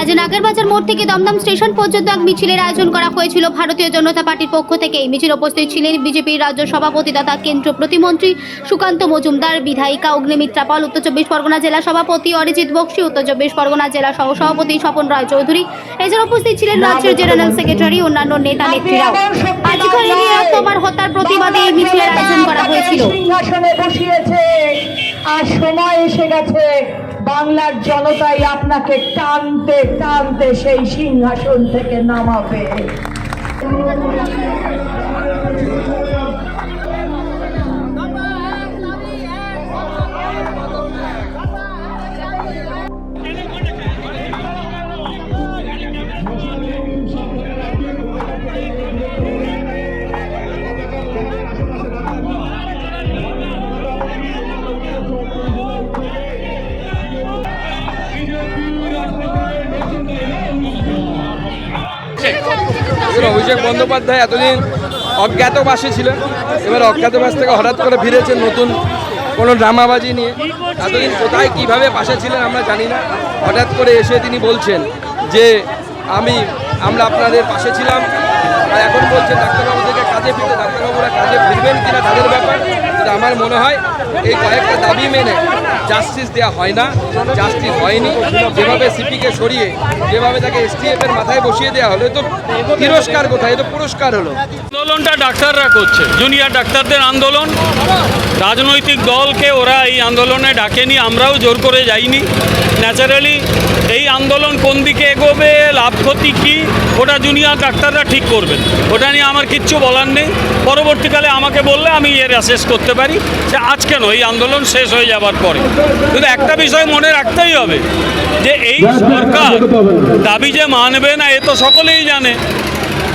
আজ নাগেরবাজার মোড় থেকে দমদম স্টেশন পর্যন্ত এক মিছিলের আয়োজন করা হয়েছিল। ভারতীয় জনতা পার্টির পক্ষ থেকে এই মিছিল উপস্থিত ছিলেন বিজেপির রাজ্য সভাপতি তথা কেন্দ্র প্রতিমন্ত্রী সুকান্ত মজুমদার বিধায়িকা অগ্নিমিত্রা পাল উত্তর চব্বিশ পরগনা জেলা সভাপতি অরিজিৎ বক্সি উত্তর চব্বিশ পরগনা জেলা সহ সভাপতি স্বপন রায় চৌধুরী। এছাড়া উপস্থিত ছিলেন রাজ্যের জেনারেল সেক্রেটারি অন্যান্য নেতা নেত্রীরাও। তোমার হত্যার প্রতিবাদে এই মিছিলের আয়োজন করা হয়েছিল। সিংহাসনে বসিয়েছে আর সময় এসে গেছে। বাংলার জনতাই আপনাকে টানতে টানতে সেই সিংহাসন থেকে নামাবে। এবার অভিষেক বন্দ্যোপাধ্যায় এতদিন অজ্ঞাতবাসে ছিলেন। এবার অজ্ঞাতবাস থেকে হঠাৎ করে ফিরেছেন নতুন কোনো ড্রামাবাজি নিয়ে। এতদিন কোথায় কীভাবে পাশে ছিলেন আমরা জানি না। হঠাৎ করে এসে তিনি বলছেন যে, আমি, আমরা আপনাদের পাশে ছিলাম। আর এখন বলছেন ডাক্তারবাবুদেরকে কাজে ফিরতে, ডাক্তারবাবুরা কাজে ফিরবেন কিনা তাদের ব্যাপার। আমার মনে হয় এই কয়েকটা দাবি মেনে জাস্টিস দেওয়া হয় না জাস্টিস হয়নি। যেভাবে সিপিকে সরিয়ে, যেভাবে তাকে এসটিএফ এর মাথায় বসিয়ে দেওয়া হলো তো তিরস্কার কোথায়? তো পুরস্কার হলো। আন্দোলনটা ডাক্তাররা করছে জুনিয়র ডাক্তারদের আন্দোলন। রাজনৈতিক দলকে ওরা এই আন্দোলনে ডাকেনি, আমরাও জোর করে যাইনি। ন্যাচারালি এই আন্দোলন কোন দিকে এগোবে, লাভ ক্ষতি কী, ওটা জুনিয়র ডাক্তাররা ঠিক করবেন। ওটা নিয়ে আমার কিচ্ছু বলার নেই। পরবর্তীকালে আমাকে বললে আমি এর অ্যাসেস করতে পারি যে আজ কেন এই আন্দোলন শেষ হয়ে যাবার পরে। কিন্তু একটা বিষয় মনে রাখতেই হবে যে এই সরকার দাবি যে মানবে না এ তো সকলেই জানে।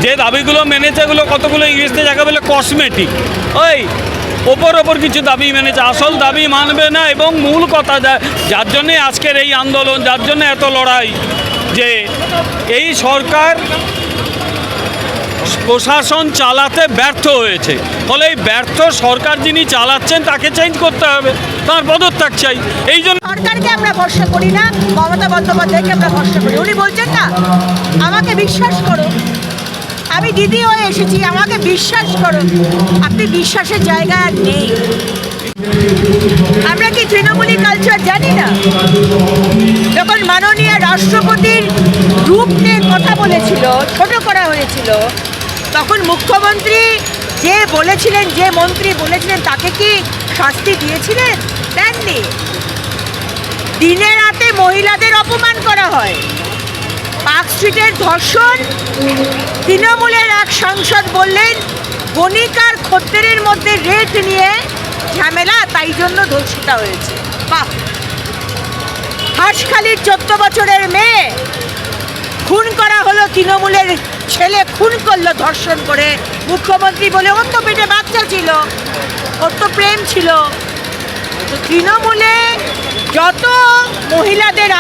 যে দাবিগুলো মেনেছে এগুলো কতগুলো ইংরেজিতে জায়গা বলে কসমেটিক ওই ওপর ওপর কিছু দাবি মেনেছে আসল দাবি মানবে না এবং মূল কথা যা- যার জন্যে আজকের এই আন্দোলন যার জন্য এত লড়াই যে এই সরকার প্রশাসন চালাতে ব্যর্থ হয়েছে। ফলে এই ব্যর্থ সরকার যিনি চালাচ্ছেন, তাকে চেঞ্জ করতে হবে। তার পদত্যাগ চাই। এই জন্য সরকারকে আমরা ভরসা করি না, মমতা বন্দ্যোপাধ্যায়কে আমরা ভরসা করি। উনি বলছেন না, আমাকে বিশ্বাস করো। আমি দিদি হয়ে এসেছি, আমাকে বিশ্বাস করো। আপনি বিশ্বাসের জায়গা আর নেই। আমরা কি তৃণমূলী কালচার জানি না? রাষ্ট্রপতির রূপ নিয়ে কথা বলেছিল, ছোট করা হয়েছিল, তখন মুখ্যমন্ত্রী যে বলেছিলেন, যে মন্ত্রী বলেছিলেন, তাকে কি শাস্তি দিয়েছিলেন? দেননি। দিনে রাতে মহিলাদের অপমান করা হয়। পার্ক স্ট্রিটের ধর্ষণ, তৃণমূলের এক সাংসদ বললেন, বণিকার খদ্দেরের মধ্যে রেট নিয়ে ঝামেলা, তাই জন্য ধর্ষিতা হয়েছে। বাহ! হাঁসখালির চোদ্দ বছরের মেয়ে। খুন করা হলো তৃণমূলের ছেলে, খুন করল ধর্ষণ করে মুখ্যমন্ত্রী বলে ওর তো পেটে বাচ্চা ছিল, ওর তো প্রেম ছিল। তো তৃণমূলে যত মহিলাদের